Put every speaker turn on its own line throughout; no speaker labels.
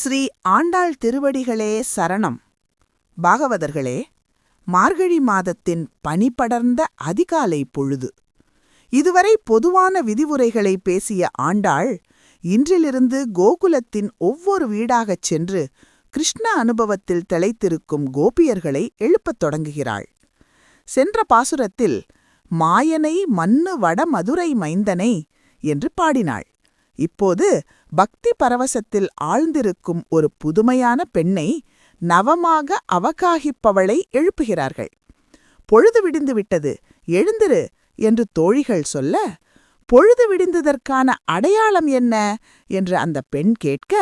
ஸ்ரீ ஆண்டாள் திருவடிகளே சரணம். பாகவதர்களே மார்கழி மாதத்தின் பனிபடர்ந்த அதிகாலை பொழுது. இதுவரை பொதுவான விதிமுறைகளை பேசிய ஆண்டாள் இன்றிலிருந்து கோகுலத்தின் ஒவ்வொரு வீடாகச் சென்று கிருஷ்ண அனுபவத்தில் திளைத்திருக்கும் கோபியர்களை எழுப்பத் தொடங்குகிறாள். சென்ற பாசுரத்தில் மாயனை மன்னு வட மதுரை மைந்தனை என்று பாடினாள். இப்போது பக்தி பரவசத்தில் ஆழ்ந்திருக்கும் ஒரு புதுமையான பெண்ணை நவமாக அவகாகிப்பவளை எழுப்புகிறார்கள். பொழுது விடிந்து விட்டது எழுந்திரு என்று தோழிகள் சொல்ல பொழுது விடிந்ததற்கான அடையாளம் என்ன? என்று அந்த பெண் கேட்க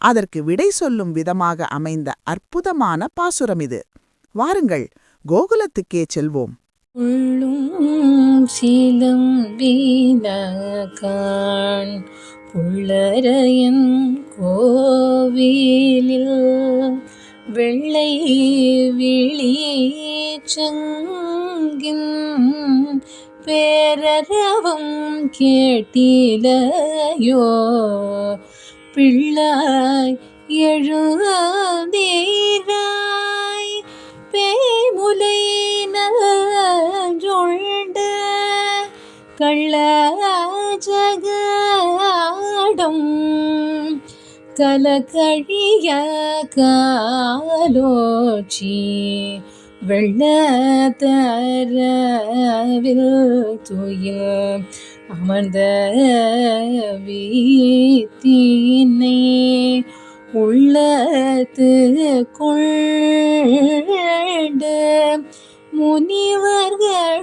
அதற்கு விடை சொல்லும் விதமாக அமைந்த அற்புதமான பாசுரம் இது. வாருங்கள் கோகுலத்துக்கே செல்வோம்.
உள்ளும் சிலம் வீணகான் புள்ளரையன் கோவிலில் வெள்ளை விழிச்சங்கின் பேரரவம் கேட்டிலையோ? பிள்ளாய் எழுதீராய் பேமுலை கொண்டு கள்ள ஜகாடம் கலக்கழிய காலோச்சி வெள்ளத்தரவில் துயில் அமர்ந்த வீத்தினை உள்ளத்து கொண்டு முனிவர்கள்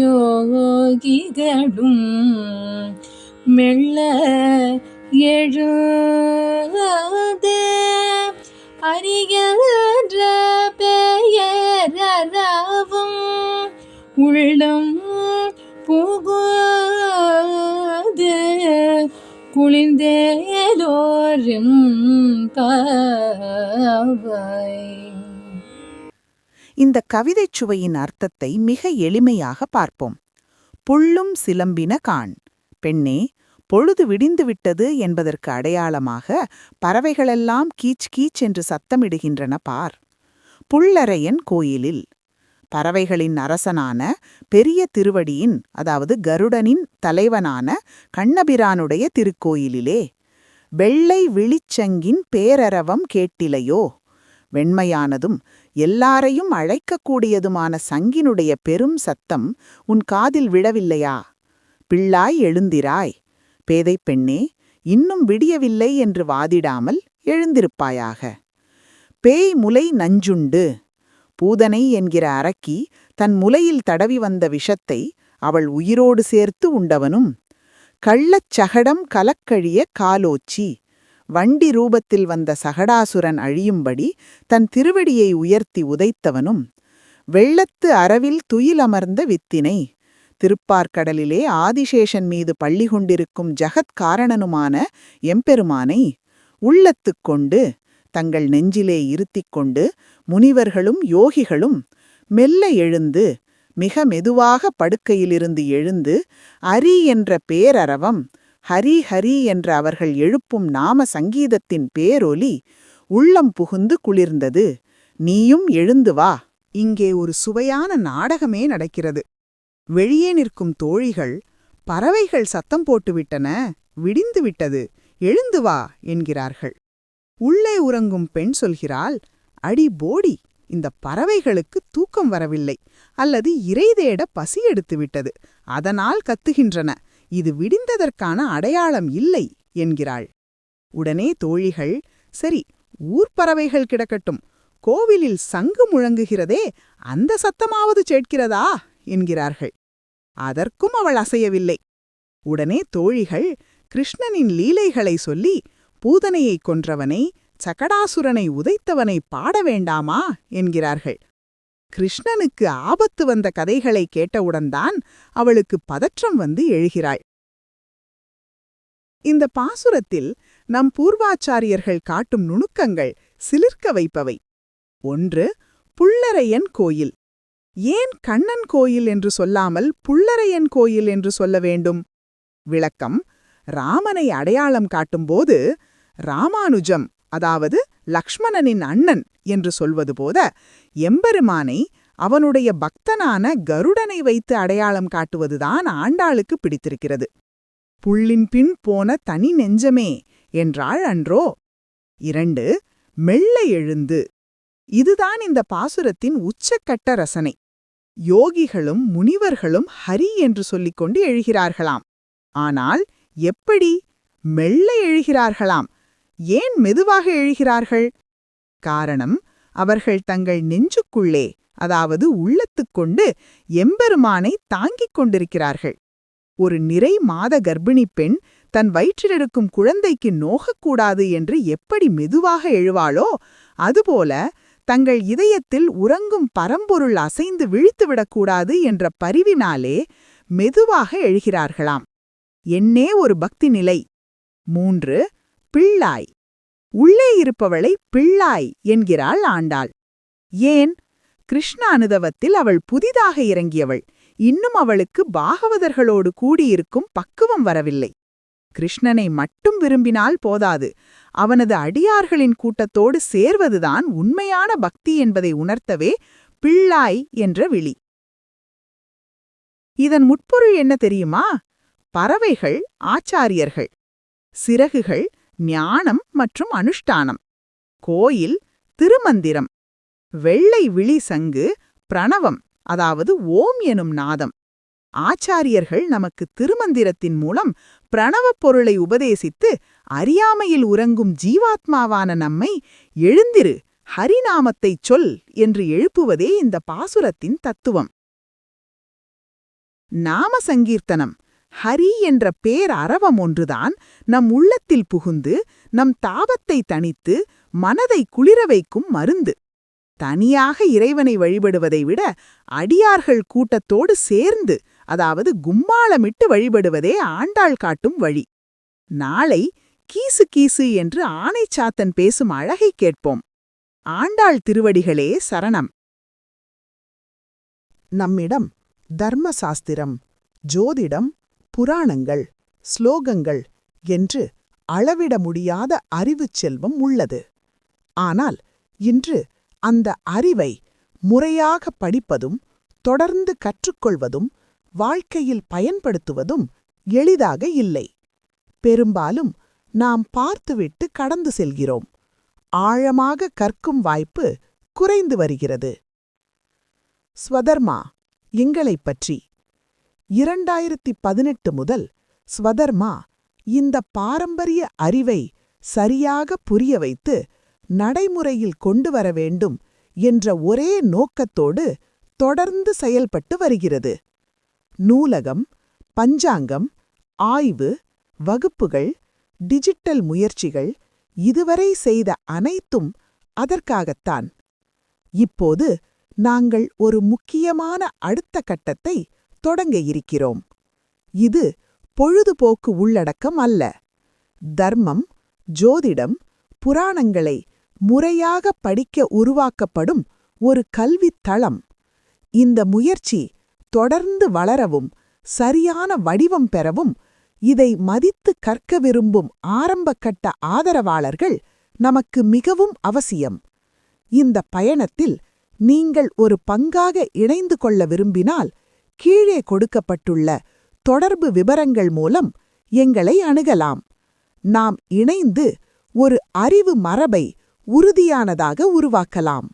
யோகிகளும் மெல்ல எழுது அறிகின்ற பெயரவும் உள்ளம் புகுது. குளிர்ந்தேலோரும் பாவை
இந்த கவிதைச் சுவையின் அர்த்தத்தை மிக எளிமையாக பார்ப்போம். புள்ளும் சிலம்பின காண் பெண்ணே பொழுது விடிந்துவிட்டது என்பதற்கு அடையாளமாக பறவைகளெல்லாம் கீச் கீச் என்று சத்தமிடுகின்றன பார். புள்ளரையன் கோயிலில். பறவைகளின் அரசனான பெரிய திருவடியின் அதாவது கருடனின் தலைவனான கண்ணபிரானுடைய திருக்கோயிலிலே. வெள்ளை விழிச்சங்கின் பேரரவம் கேட்டிலையோ. வெண்மையானதும் எல்லாரையும் அழைக்கக்கூடியதுமான சங்கினுடைய பெரும் சத்தம் உன் காதில் விழவில்லையா? பிள்ளாய் எழுந்திராய். பேதைப் பெண்ணே இன்னும் விடியவில்லை என்று வாதிடாமல் எழுந்திருப்பாயாக. பேய் முலை நஞ்சுண்டு. பூதனை என்கிற அரக்கி தன் முலையில் தடவி வந்த விஷத்தை அவள் உயிரோடு சேர்த்து உண்டவனும் கள்ளச் சகடம் கலக்கழிய காலோச்சி. வண்டி ரூபத்தில் வந்த சகடாசுரன் அழியும்படி தன் திருவடியை உயர்த்தி உதைத்தவனும் வெள்ளத்து அரவில் துயிலமர்ந்த வித்தினை திருப்பார்க்கடலிலே ஆதிசேஷன் மீது பள்ளி கொண்டிருக்கும் ஜகத்காரணனுமான எம்பெருமானை உள்ளத்துக் கொண்டு தங்கள் நெஞ்சிலே இருத்திக் கொண்டு முனிவர்களும் யோகிகளும் மெல்ல எழுந்து மிக மெதுவாக படுக்கையிலிருந்து எழுந்து அரி என்ற பேரரவம் ஹரி ஹரி என்ற அவர்கள் எழுப்பும் நாம சங்கீதத்தின் பேரொலி உள்ளம் புகுந்து குளிர்ந்தது. நீயும் எழுந்து வா. இங்கே ஒரு சுவையான நாடகமே நடக்கிறது. வெளியே நிற்கும் தோழிகள் பறவைகள் சத்தம் போட்டுவிட்டன விடிந்து விட்டது எழுந்து வா என்கிறார்கள். உள்ளே உறங்கும் பெண் சொல்கிறாள் அடி போடி இந்த பறவைகளுக்கு தூக்கம் வரவில்லை அல்லது இறை தேட பசி எடுத்துவிட்டது அதனால் கத்துகின்றன இது விடிந்ததற்கான அடையாளம் இல்லை என்கிறாள். உடனே தோழிகள் சரி ஊர்ப்பறவைகள் கிடக்கட்டும். கோவிலில் சங்கு முழங்குகிறதே அந்த சத்தமாவது சேட்கிறதா என்கிறார்கள். அதற்கும் அவள் அசையவில்லை. உடனே தோழிகள் கிருஷ்ணனின் லீலைகளை சொல்லி பூதனையைக் கொன்றவனை சகடாசுரனை உதைத்தவனை பாட வேண்டாமா? என்கிறார்கள். கிருஷ்ணனுக்கு ஆபத்து வந்த கதைகளை கேட்டவுடன்தான் அவளுக்கு பதற்றம் வந்து எழுகிறாள். இந்த பாசுரத்தில் நம் பூர்வாச்சாரியர்கள் காட்டும் நுணுக்கங்கள் சிலிர்க்க வைப்பவை. ஒன்று புள்ளரையன் கோயில். ஏன் கண்ணன் கோயில் என்று சொல்லாமல் புள்ளரையன் கோயில் என்று சொல்ல வேண்டும்? விளக்கம் ராமனை அடையாளம் காட்டும்போது ராமானுஜம் அதாவது லக்ஷ்மணனின் அண்ணன் என்று சொல்வது போத எம்பெருமானை அவனுடைய பக்தனான கருடனை வைத்து அடையாளம் காட்டுவதுதான் ஆண்டாளுக்கு பிடித்திருக்கிறது. புள்ளின் பின் போன தனி நெஞ்சமே என்றாள் அன்றோ. இரண்டு மெல்ல எழுந்து. இதுதான் இந்த பாசுரத்தின் உச்சக்கட்ட ரசனை. யோகிகளும் முனிவர்களும் ஹரி என்று சொல்லிக் கொண்டு எழுகிறார்களாம். ஆனால் எப்படி? மெல்ல எழுகிறார்களாம். ஏன் மெதுவாக எழுகிறார்கள்? காரணம் அவர்கள் தங்கள் நெஞ்சுக்குள்ளே அதாவது உள்ளத்துக்கொண்டு எம்பெருமானை தாங்கிக் கொண்டிருக்கிறார்கள். ஒரு நிறை மாத கர்ப்பிணி பெண் தன் வயிற்றிலிருக்கும் குழந்தைக்கு நோகக்கூடாது என்று எப்படி மெதுவாக எழுவாளோ அதுபோல தங்கள் இதயத்தில் உறங்கும் பரம்பொருள் அசைந்து விழித்துவிடக்கூடாது என்ற பரிவினாலே மெதுவாக எழுகிறார்களாம். என்னே ஒரு பக்தி நிலை. மூன்று பிள்ளாய். உள்ளே இருப்பவளை பிள்ளாய் என்கிறாள் ஆண்டாள். ஏன்? கிருஷ்ண அனுதவத்தில் அவள் புதிதாக இறங்கியவள். இன்னும் அவளுக்கு பாகவதர்களோடு கூடியிருக்கும் பக்குவம் வரவில்லை. கிருஷ்ணனை மட்டும் விரும்பினால் போதாது. அவனது அடியார்களின் கூட்டத்தோடு சேர்வதுதான் உண்மையான பக்தி என்பதை உணர்த்தவே பிள்ளாய் என்ற விழி. இதன் முட்பொருள் என்ன தெரியுமா? பறவைகள் ஆச்சாரியர்கள். சிறகுகள் ஞானம் மற்றும் அனுஷ்டானம். கோயில் திருமந்திரம். வெள்ளை விழி சங்கு பிரணவம். அதாவது ஓம் எனும் நாதம். ஆச்சாரியர்கள் நமக்கு திருமந்திரத்தின் மூலம் பிரணவப் பொருளை உபதேசித்து அறியாமையில் உறங்கும் ஜீவாத்மாவான நம்மை எழுந்திரு ஹரிநாமத்தைச் சொல் என்று எழுப்புவதே இந்த பாசுரத்தின் தத்துவம். நாம சங்கீர்த்தனம் ஹரி என்ற பேர் அரவம் ஒன்றுதான் நம் உள்ளத்தில் புகுந்து நம் தாபத்தை தணித்து மனதை குளிர வைக்கும் மருந்து. தனியாக இறைவனை வழிபடுவதை விட அடியார்கள் கூட்டத்தோடு சேர்ந்து அதாவது கும்மாளமிட்டு வழிபடுவதே ஆண்டாள் காட்டும் வழி. நாளை கீசு கீசு என்று ஆனைச்சாத்தன் பேசும் அழகை கேட்போம். ஆண்டாள் திருவடிகளே சரணம். நம்மிடம் தர்மசாஸ்திரம் ஜோதிடம் புராணங்கள் ஸ்லோகங்கள் என்று அளவிட முடியாத அறிவுச் செல்வம் உள்ளது. ஆனால் இன்று அந்த அறிவை முறையாக படிப்பதும் தொடர்ந்து கற்றுக்கொள்வதும் வாழ்க்கையில் பயன்படுத்துவதும் எளிதாக இல்லை. பெரும்பாலும் நாம் பார்த்துவிட்டு கடந்து செல்கிறோம். ஆழமாக கற்கும் வாய்ப்பு குறைந்து வருகிறது. ஸ்வதர்மா எங்களைப் பற்றி. இரண்டாயிரத்தி பதினெட்டு முதல் ஸ்வதர்மா இந்த பாரம்பரிய அறிவை சரியாக புரிய வைத்து நடைமுறையில் கொண்டு வர வேண்டும் என்ற ஒரே நோக்கத்தோடு தொடர்ந்து செயல்பட்டு வருகிறது. நூலகம் பஞ்சாங்கம் ஆய்வு வகுப்புகள் டிஜிட்டல் முயற்சிகள் இதுவரை செய்த அனைத்தும் அதற்காகத்தான். இப்போது நாங்கள் ஒரு முக்கியமான அடுத்த கட்டத்தை தொடங்க இருக்கிறோம். இது பொழுதுபோக்கு உள்ளடக்கம் அல்ல. தர்மம் ஜோதிடம் புராணங்களை முறையாக படிக்க உருவாக்கப்படும் ஒரு கல்வித் தளம் இந்த முயற்சி தொடர்ந்து வளரவும் சரியான வடிவம் பெறவும் இதை மதித்து கற்க விரும்பும் ஆரம்பக்கட்ட ஆதரவாளர்கள் நமக்கு மிகவும் அவசியம். இந்த பயணத்தில் நீங்கள் ஒரு பங்காக இணைந்து கொள்ள விரும்பினால் கீழே கொடுக்கப்பட்டுள்ள தொடர்பு விவரங்கள் மூலம் எங்களை அணுகலாம். நாம் இணைந்து ஒரு அறிவு மரபை உறுதியானதாக உருவாக்கலாம்.